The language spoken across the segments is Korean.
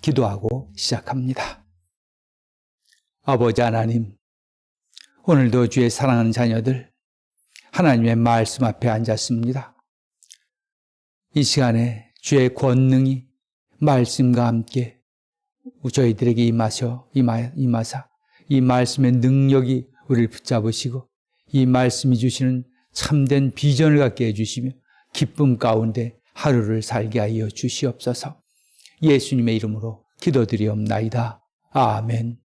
기도하고 시작합니다. 아버지 하나님, 오늘도 주의 사랑하는 자녀들, 하나님의 말씀 앞에 앉았습니다. 이 시간에 주의 권능이 말씀과 함께 저희들에게 임하셔, 임하, 임하사, 이 말씀의 능력이 우리를 붙잡으시고, 이 말씀이 주시는 참된 비전을 갖게 해주시며, 기쁨 가운데 하루를 살게 하여 주시옵소서. 예수님의 이름으로 기도드리옵나이다. 아멘.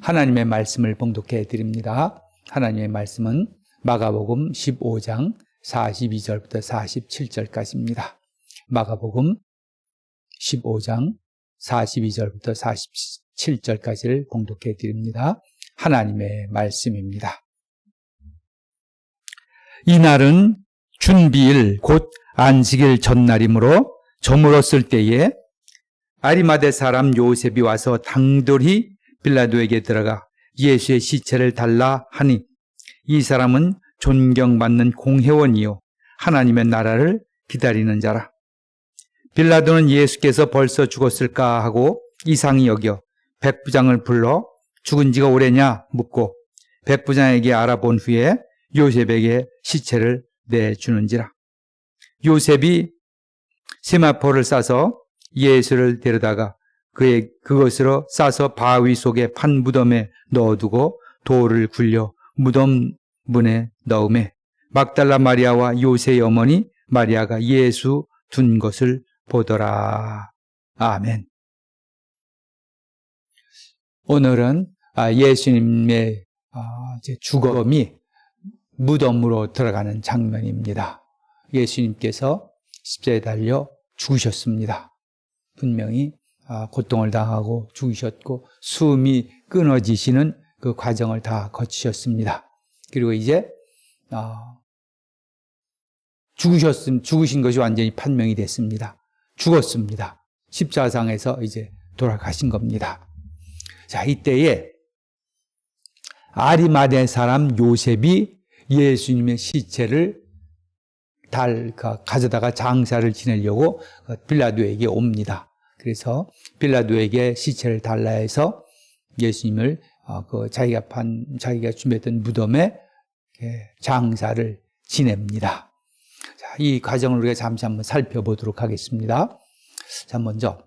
하나님의 말씀을 봉독해 드립니다. 하나님의 말씀은 마가복음 15장 42절부터 47절까지입니다. 마가복음 15장 42절부터 47절까지를 봉독해 드립니다. 하나님의 말씀입니다. 이날은 준비일 곧 안식일 전날이므로 저물었을 때에 아리마대 사람 요셉이 와서 당돌히 빌라도에게 들어가 예수의 시체를 달라 하니 이 사람은 존경받는 공회원이요 하나님의 나라를 기다리는 자라. 빌라도는 예수께서 벌써 죽었을까 하고 이상히 여겨 백부장을 불러 죽은 지가 오래냐 묻고 백부장에게 알아본 후에 요셉에게 시체를 내주는지라. 요셉이 세마포를 싸서 예수를 데려다가 그의 그것으로 싸서 바위 속에 판 무덤에 넣어두고 돌을 굴려 무덤 문에 넣음에 막달라 마리아와 요새의 어머니 마리아가 예수 둔 것을 보더라. 아멘. 오늘은 아, 예수님의 아, 죽음이 무덤으로 들어가는 장면입니다. 예수님께서 십자에 달려 죽으셨습니다. 분명히 아, 고통을 당하고 죽으셨고 숨이 끊어지시는 그 과정을 다 거치셨습니다. 그리고 이제 죽으셨음 죽으신 것이 완전히 판명이 됐습니다. 죽었습니다. 십자상에서 이제 돌아가신 겁니다. 자, 이때에 아리마대 사람 요셉이 예수님의 시체를 달 가져다가 장사를 지내려고 그 빌라도에게 옵니다. 그래서 빌라도에게 시체를 달라 해서 예수님을 어, 그 자기가 판 자기가 준비했던 무덤에 장사를 지냅니다. 자, 이 과정을 우리가 잠시 한번 살펴보도록 하겠습니다. 자, 먼저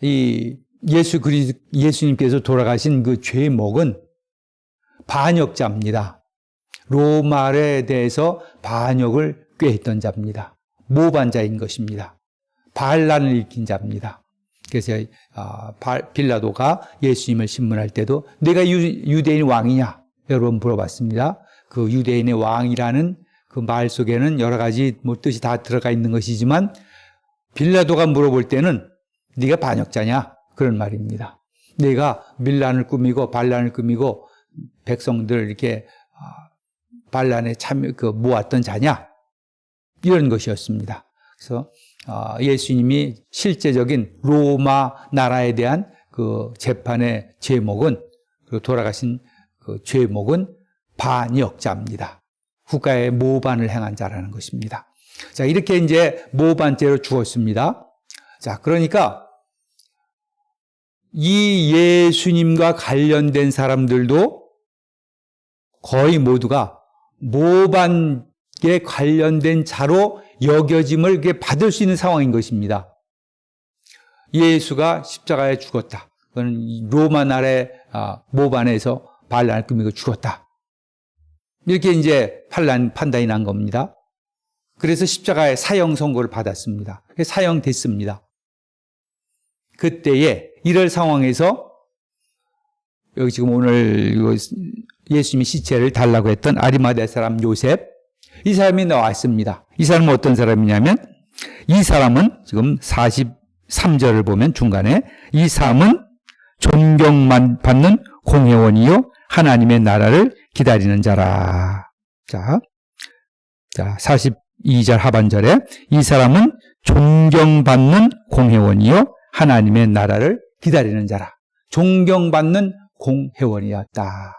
이 예수 그리 예수님께서 돌아가신 그 죄목은 반역자입니다. 로마에 대해서 반역을 꾀했던 자입니다. 모반자인 것입니다. 반란을 일으킨 자입니다. 그래서 아, 빌라도가 예수님을 신문할 때도 내가 유대인 왕이냐 여러분 물어봤습니다. 그 유대인의 왕이라는 그 말 속에는 여러 가지 뭐 뜻이 다 들어가 있는 것이지만 빌라도가 물어볼 때는 네가 반역자냐 그런 말입니다. 내가 밀란을 꾸미고 반란을 꾸미고 백성들 이렇게 아, 반란에 참여 그 모았던 자냐 이런 것이었습니다. 그래서 아, 예수님이 실제적인 로마 나라에 대한 그 재판의 제목은 그 돌아가신 그 죄목은 반역자입니다. 국가의 모반을 행한 자라는 것입니다. 자, 이렇게 이제 모반죄로 죽었습니다. 자, 그러니까 이 예수님과 관련된 사람들도 거의 모두가 모반에 관련된 자로 여겨짐을 받을 수 있는 상황인 것입니다. 예수가 십자가에 죽었다. 그는 로마 나라의 아, 모반에서 반란을 꾸미고 죽었다. 이렇게 이제 판단, 판단이 난 겁니다. 그래서 십자가에 사형 선고를 받았습니다. 사형됐습니다. 그때에 이럴 상황에서 여기 지금 오늘 예수님이 시체를 달라고 했던 아리마대 사람 요셉 이 사람이 나왔습니다. 이 사람은 어떤 사람이냐면 이 사람은 지금 43절을 보면 중간에 이 사람은 존경만 받는 공회원이요 하나님의 나라를 기다리는 자라. 자, 자 42절 하반절에 이 사람은 존경받는 공회원이요 하나님의 나라를 기다리는 자라. 존경받는 공회원이었다.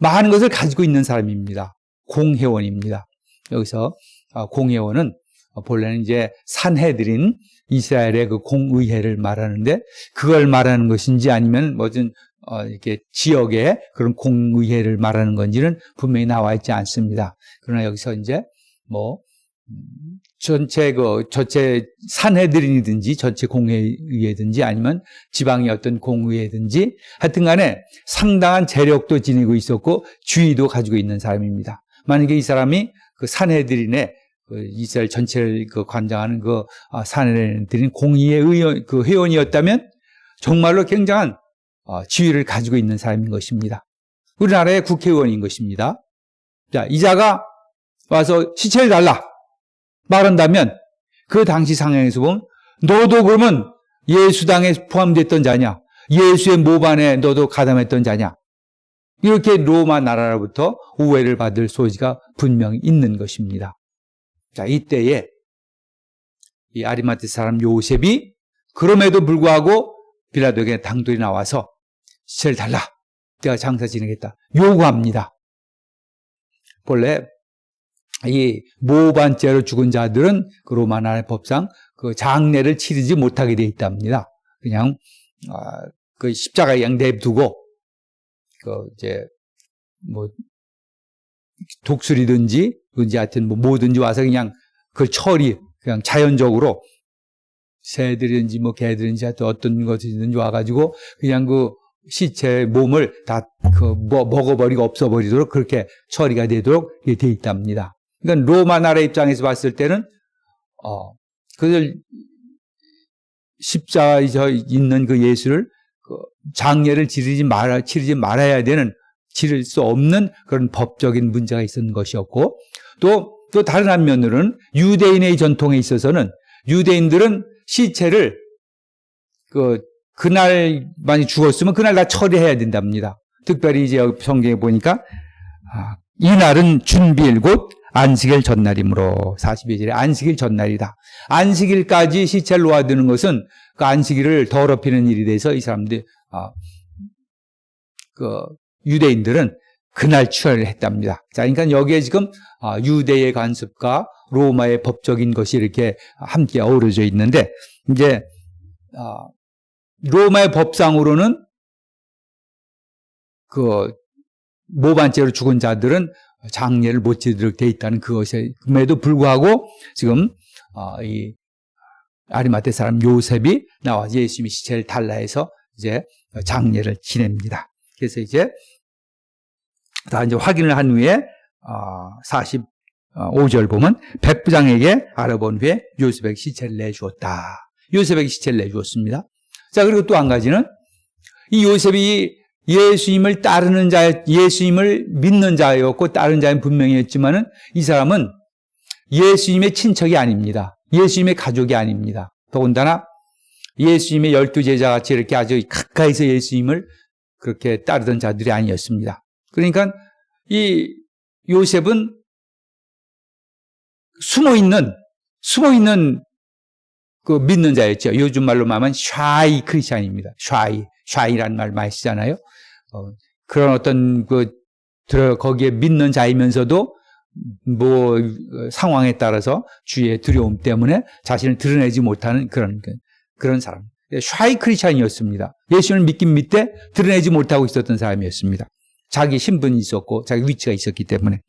많은 것을 가지고 있는 사람입니다. 공회원입니다. 여기서 아, 공회원은 어, 본래는 이제 산해드린 이스라엘의 그 공의회를 말하는데 그걸 말하는 것인지 아니면 무슨 어, 이렇게 지역의 그런 공의회를 말하는 건지는 분명히 나와 있지 않습니다. 그러나 여기서 이제 뭐 음, 전체 그 전체 산해드린이든지 전체 공의회든지 아니면 지방의 어떤 공의회든지 하여튼간에 상당한 재력도 지니고 있었고 주의도 가지고 있는 사람입니다. 만약에 이 사람이 그 산해드린의 그 이스라엘 전체를 그 관장하는 그 아, 산해드린 공의회 의원 그 회원이었다면 정말로 굉장한 어, 지위를 가지고 있는 사람인 것입니다. 우리나라의 국회의원인 것입니다. 자, 이자가 와서 시체를 달라 말한다면 그 당시 상황에서 보면 너도 그러면 예수당에 포함됐던 자냐? 예수의 모반에 너도 가담했던 자냐? 이렇게 로마 나라로부터 오해를 받을 소지가 분명히 있는 것입니다. 자, 이때에 이 아리마트 사람 요셉이 그럼에도 불구하고 빌라도에게 당돌이 나와서 시체를 달라. 내가 장사 지내겠다. 요구합니다. 본래 이 모반죄로 죽은 자들은 그 로마 나라의 법상 그 장례를 치르지 못하게 돼 있답니다. 그냥 아, 그 십자가 그냥 내두고 그 이제 뭐 독수리든지 뭔지 하여튼 뭐 뭐든지 와서 그냥 그 처리 그냥 자연적으로 새들인지 뭐 개들인지 하여튼 어떤 것이든지 와가지고 그냥 그 시체의 몸을 다 그 먹어버리고 없어버리도록 그렇게 처리가 되도록 돼 있답니다. 그러니까 로마 나라 입장에서 봤을 때는 어 그들 십자가에 있는 그 예수를 그 장례를 치르지 말아 치르지 말아야 되는 치를 수 없는 그런 법적인 문제가 있었는 것이었고 또 또 다른 한면으로는 유대인의 전통에 있어서는 유대인들은 시체를 그 그날 많이 죽었으면 그날 다 처리해야 된답니다. 특별히 이제 성경에 보니까 아, 이날은 준비일 곧 안식일 전날이므로 42절에 안식일 전날이다. 안식일까지 시체를 놓아두는 것은 그 안식일을 더럽히는 일이 돼서 이 사람들 아, 그 유대인들은 그날 추월을 했답니다. 자, 그러니까 여기에 지금 아, 유대의 관습과 로마의 법적인 것이 이렇게 함께 어우러져 있는데 이제 아, 로마의 법상으로는 그 모반죄로 죽은 자들은 장례를 못 지도록 돼 있다는 그것임에도 불구하고 지금 어, 이 아리마테 사람 요셉이 나와 예수님이 시체를 달라 해서 이제 장례를 지냅니다. 그래서 이제 다 이제 확인을 한 후에 어, 45절 보면 백부장에게 알아본 후에 요셉에게 시체를 내주었다. 요셉에게 시체를 내주었습니다. 자 그리고 또 한 가지는 이 요셉이 예수님을 따르는 자, 예수님을 믿는 자였고 따르는 자는 분명히 했지만은 이 사람은 예수님의 친척이 아닙니다. 예수님의 가족이 아닙니다. 더군다나 예수님의 열두 제자 같이 이렇게 아주 가까이서 예수님을 그렇게 따르던 자들이 아니었습니다. 그러니까 이 요셉은 숨어 있는, 숨어 있는 그 믿는 자였죠. 요즘 말로 말하면 샤이 크리스찬입니다. 샤이, 샤이라는 말 많이 쓰잖아요. 어, 그런 어떤 그 들어 거기에 믿는 자이면서도 뭐 상황에 따라서 주의 두려움 때문에 자신을 드러내지 못하는 그런 그런 사람. 샤이 크리스찬이었습니다. 예수를 믿긴 믿되 드러내지 못하고 있었던 사람이었습니다. 자기 신분이 있었고 자기 위치가 있었기 때문에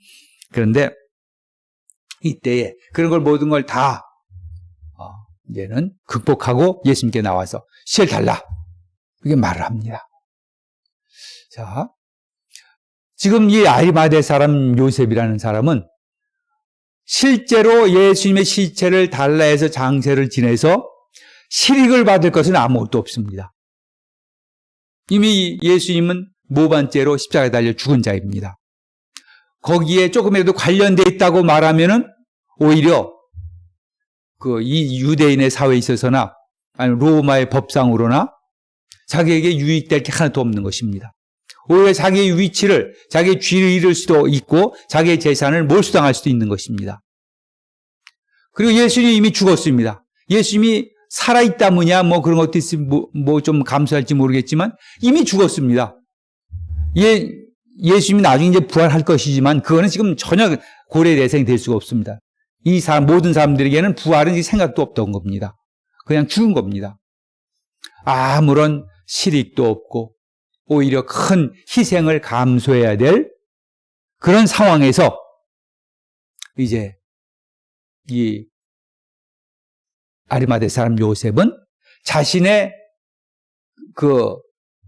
그런데 이때에 그런 걸 모든 걸다 어, 이제는 극복하고 예수님께 나와서 시를 달라 이게 말을 합니다. 자, 지금 이 아리마대 사람 요셉이라는 사람은 실제로 예수님의 시체를 달라해서 장세를 지내서 실익을 받을 것은 아무것도 없습니다. 이미 예수님은 모반죄로 십자가에 달려 죽은 자입니다. 거기에 조금이라도 관련돼 있다고 말하면은 오히려 그 이 유대인의 사회에 있어서나 아니면 로마의 법상으로나 자기에게 유익될 게 하나도 없는 것입니다. 오히려 자기의 위치를, 자기의 쥐를 잃을 수도 있고 자기의 재산을 몰수당할 수도 있는 것입니다. 그리고 예수님이 이미 죽었습니다. 예수님이 살아있다 뭐냐, 뭐 그런 것도 있으면 뭐좀 감수할지 모르겠지만 이미 죽었습니다. 예, 예수님이 나중에 이제 부활할 것이지만 그거는 지금 전혀 고려 대상이 될 수가 없습니다. 이 사람, 모든 사람들에게는 부활은 생각도 없던 겁니다. 그냥 죽은 겁니다. 아무런 실익도 없고, 오히려 큰 희생을 감수해야 될 그런 상황에서 이제 이 아리마대 사람 요셉은 자신의 그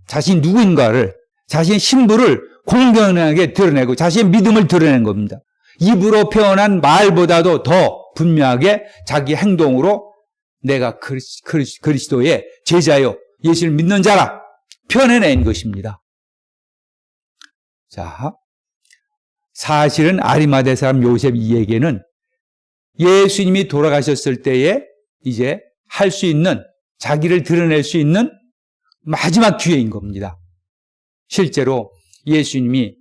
자신 누구인가를 자신의 신부를 공경하게 드러내고 자신의 믿음을 드러낸 겁니다. 입으로 표현한 말보다도 더 분명하게 자기 행동으로 내가 그리스, 그리스, 그리스도의 제자요 예수를 믿는 자라 표현해낸 것입니다. 자, 사실은 아리마대 사람 요셉 이에게는 예수님이 돌아가셨을 때에 이제 할 수 있는 자기를 드러낼 수 있는 마지막 기회인 겁니다. 실제로 예수님이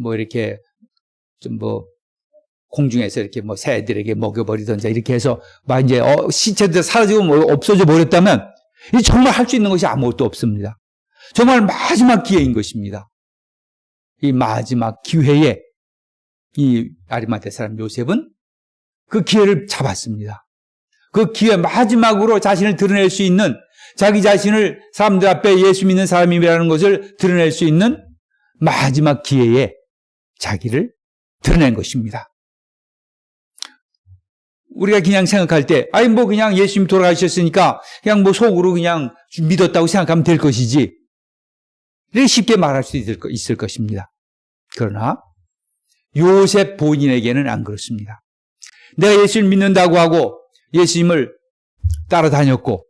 뭐 이렇게 좀 뭐 공중에서 이렇게 뭐 새들에게 먹여버리던지 이렇게 해서 막 이제 어, 시체들 사라지고 뭐 없어져 버렸다면 이 정말 할 수 있는 것이 아무것도 없습니다. 정말 마지막 기회인 것입니다. 이 마지막 기회에 이 아리마테 사람 요셉은 그 기회를 잡았습니다. 그 기회 마지막으로 자신을 드러낼 수 있는 자기 자신을 사람들 앞에 예수 믿는 사람이라는 것을 드러낼 수 있는 마지막 기회에 자기를 드러낸 것입니다. 우리가 그냥 생각할 때, 아니, 뭐 그냥 예수님 돌아가셨으니까 그냥 뭐 속으로 그냥 믿었다고 생각하면 될 것이지. 쉽게 말할 수 있을, 있을 것입니다. 그러나 요셉 본인에게는 안 그렇습니다. 내가 예수를 믿는다고 하고 예수님을 따라다녔고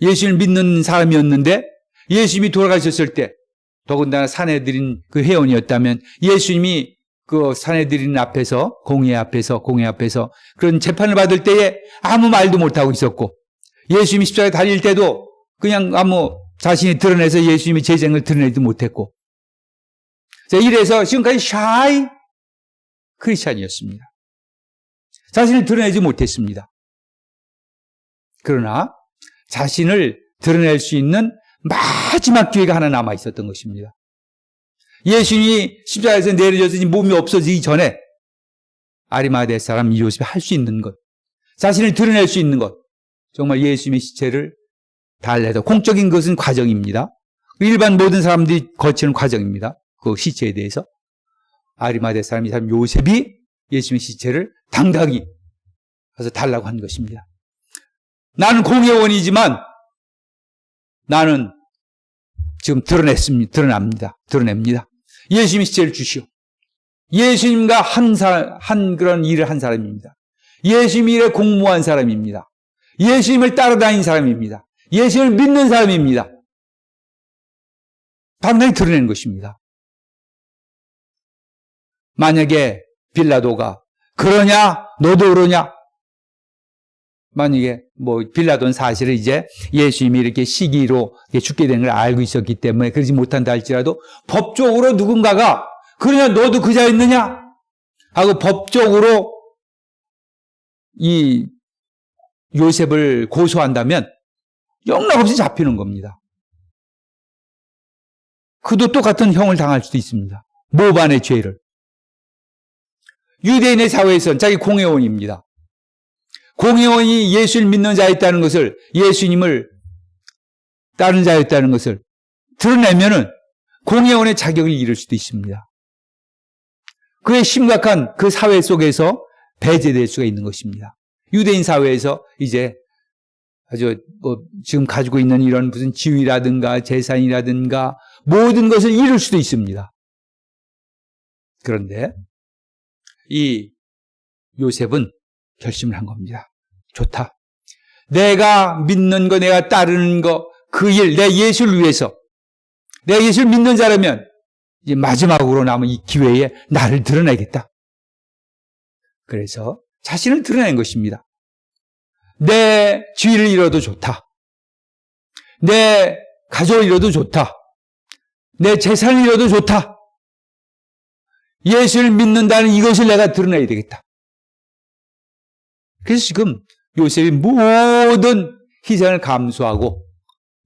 예수를 믿는 사람이었는데 예수님이 돌아가셨을 때 더군다나 사내들인 그 회원이었다면 예수님이 그 사내들인 앞에서 공회 앞에서 공회 앞에서 그런 재판을 받을 때에 아무 말도 못하고 있었고 예수님이 십자가에 달릴 때도 그냥 아무 자신이 드러내서 예수님의 재생을 드러내지도 못했고 자, 이래서 지금까지 샤이 크리스찬이었습니다. 자신을 드러내지 못했습니다. 그러나 자신을 드러낼 수 있는 마지막 기회가 하나 남아 있었던 것입니다. 예수님이 십자가에서 내려져서 몸이 없어지기 전에 아리마대 사람 요셉이 할 수 있는 것, 자신을 드러낼 수 있는 것, 정말 예수님의 시체를 달래서 공적인 것은 과정입니다. 일반 모든 사람들이 거치는 과정입니다. 그 시체에 대해서 아리마대 사람 이 사람 요셉이 예수님의 시체를 당당히 가서 달라고 한 것입니다. 나는 공회원이지만 나는 지금 드러냈습니다. 드러납니다. 드러냅니다. 예수님의 시체를 주시오. 예수님과 한 사람, 한 그런 일을 한 사람입니다. 예수님 일에 공모한 사람입니다. 예수님을 따라다닌 사람입니다. 예수님을 믿는 사람입니다. 당당히 드러낸 것입니다. 만약에 빌라도가 그러냐? 너도 그러냐? 만약에 뭐 빌라도는 사실은 이제 예수님이 이렇게 시기로 죽게 된 걸 알고 있었기 때문에 그러지 못한다 할지라도 법적으로 누군가가 그러냐 너도 그자였느냐 하고 법적으로 이 요셉을 고소한다면 영락없이 잡히는 겁니다. 그도 똑같은 형을 당할 수도 있습니다. 모반의 죄를. 유대인의 사회에서는 자기 공회원입니다. 공회원이 예수를 믿는 자였다는 것을 예수님을 따른 자였다는 것을 드러내면은 공회원의 자격을 잃을 수도 있습니다. 그의 심각한 그 사회 속에서 배제될 수가 있는 것입니다. 유대인 사회에서 이제 아주 뭐 지금 가지고 있는 이런 무슨 지위라든가 재산이라든가 모든 것을 잃을 수도 있습니다. 그런데 이 요셉은 결심을 한 겁니다. 좋다. 내가 믿는 거, 내가 따르는 거, 그 일, 내 예수를 위해서, 내가 예수를 믿는 자라면, 이제 마지막으로 남은 이 기회에 나를 드러내겠다. 그래서 자신을 드러낸 것입니다. 내 주의를 잃어도 좋다. 내 가족을 잃어도 좋다. 내 재산을 잃어도 좋다. 예수를 믿는다는 이것을 내가 드러내야 되겠다. 그래서 지금 요셉이 모든 희생을 감수하고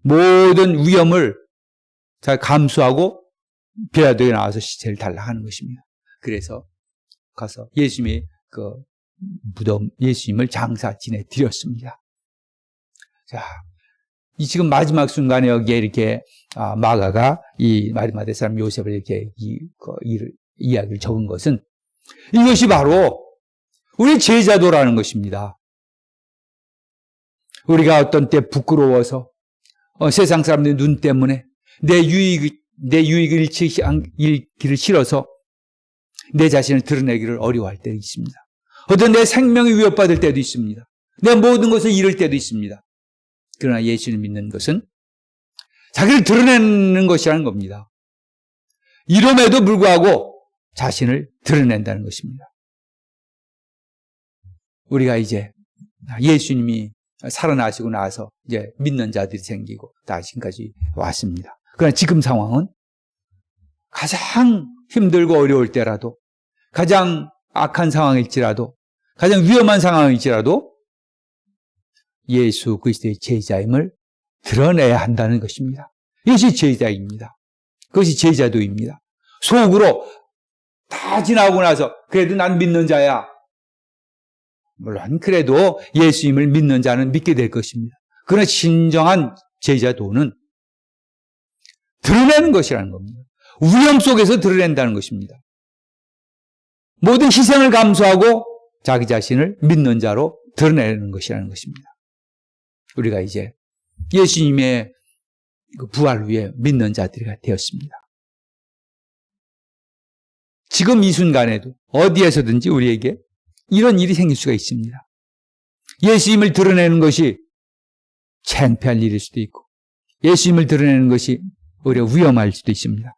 모든 위험을 잘 감수하고 빌라도에 나와서 시체를 달라 하는 것입니다. 그래서 가서 예수님이 그 무덤 예수님을 장사 지내 드렸습니다. 자, 이 지금 마지막 순간에 여기에 이렇게 아, 마가가 이 마리마대 사람 요셉을 이렇게 이, 그, 이, 이야기를 적은 것은 이것이 바로 우리 제자도라는 것입니다. 우리가 어떤 때 부끄러워서 어, 세상 사람들 눈 때문에 내 유익 내 유익을 잃기, 잃기를 싫어서 내 자신을 드러내기를 어려워할 때도 있습니다. 어떤 내 생명이 위협받을 때도 있습니다. 내 모든 것을 잃을 때도 있습니다. 그러나 예수를 믿는 것은 자기를 드러내는 것이라는 겁니다. 이름에도 불구하고 자신을 드러낸다는 것입니다. 우리가 이제 예수님이 살아나시고 나서 이제 믿는 자들이 생기고 다 지금까지 왔습니다. 그러나 지금 상황은 가장 힘들고 어려울 때라도 가장 악한 상황일지라도 가장 위험한 상황일지라도 예수 그리스도의 제자임을 드러내야 한다는 것입니다. 이것이 제자입니다. 그것이 제자도입니다. 속으로 다 지나고 나서 그래도 난 믿는 자야. 물론 그래도 예수님을 믿는 자는 믿게 될 것입니다. 그러나 진정한 제자도는 드러내는 것이라는 겁니다. 위험 속에서 드러낸다는 것입니다. 모든 희생을 감수하고 자기 자신을 믿는 자로 드러내는 것이라는 것입니다. 우리가 이제 예수님의 그 부활 위에 믿는 자들이 되었습니다. 지금 이 순간에도 어디에서든지 우리에게 이런 일이 생길 수가 있습니다. 예수님을 드러내는 것이 창피할 일일 수도 있고 예수님을 드러내는 것이 오히려 위험할 수도 있습니다.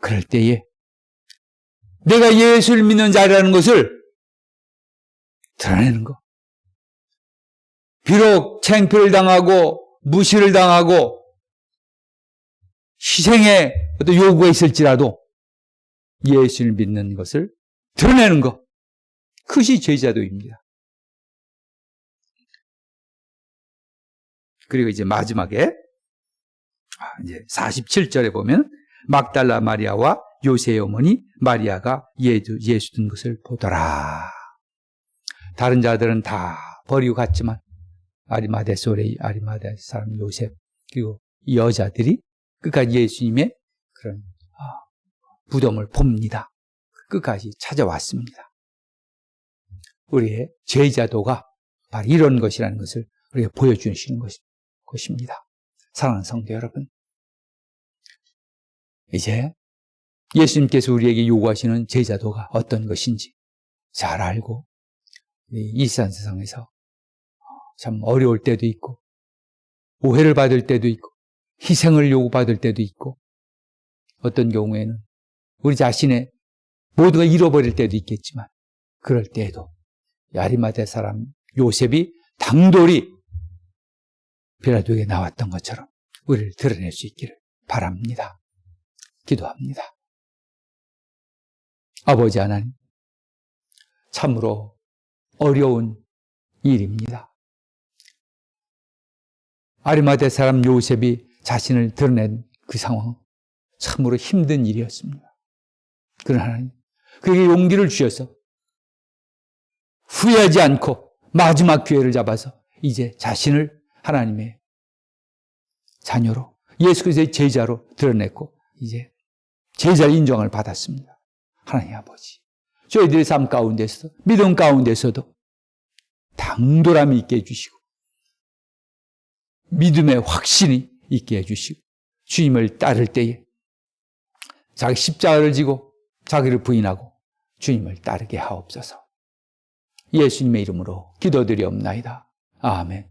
그럴 때에 내가 예수를 믿는 자라는 것을 드러내는 것. 비록 창피를 당하고 무시를 당하고 희생의 어떤 요구가 있을지라도 예수를 믿는 것을 드러내는 것. 그것이 제자도입니다. 그리고 이제 마지막에 아, 이제 47절에 보면 막달라 마리아와 요새의 어머니 마리아가 예수, 예수 든 것을 보더라. 다른 자들은 다 버리고 갔지만 아리마대 소레 아리마대 사람 요셉 그리고 이 여자들이 끝까지 예수님의 그런 부dom을 봅니다. 끝까지 찾아왔습니다. 우리의 제자도가 바로 이런 것이라는 것을 우리가 보여주시는 것입니다. 사랑하는 성도 여러분. 이제 예수님께서 우리에게 요구하시는 제자도가 어떤 것인지 잘 알고 이 일산 세상에서 참 어려울 때도 있고 오해를 받을 때도 있고 희생을 요구받을 때도 있고 어떤 경우에는 우리 자신의 모두가 잃어버릴 때도 있겠지만 그럴 때에도 야리마대 사람 요셉이 당돌이 베라도에게 나왔던 것처럼 우리를 드러낼 수 있기를 바랍니다. 기도합니다. 아버지 하나님, 참으로 어려운 일입니다. 아리마대 사람 요셉이 자신을 드러낸 그 상황, 참으로 힘든 일이었습니다. 그러나 하나님, 그에게 용기를 주셔서 후회하지 않고 마지막 기회를 잡아서 이제 자신을 하나님의 자녀로 예수 그리스도의 제자로 드러냈고 이제 제자 인정을 받았습니다. 하나님 아버지, 저희들의 삶 가운데서 믿음 가운데서도 당돌함이 있게 해주시고 믿음의 확신이 있게 해주시고 주님을 따를 때에 자기 십자가를 지고 자기를 부인하고 주님을 따르게 하옵소서. 예수님의 이름으로 기도드리옵나이다. 아멘.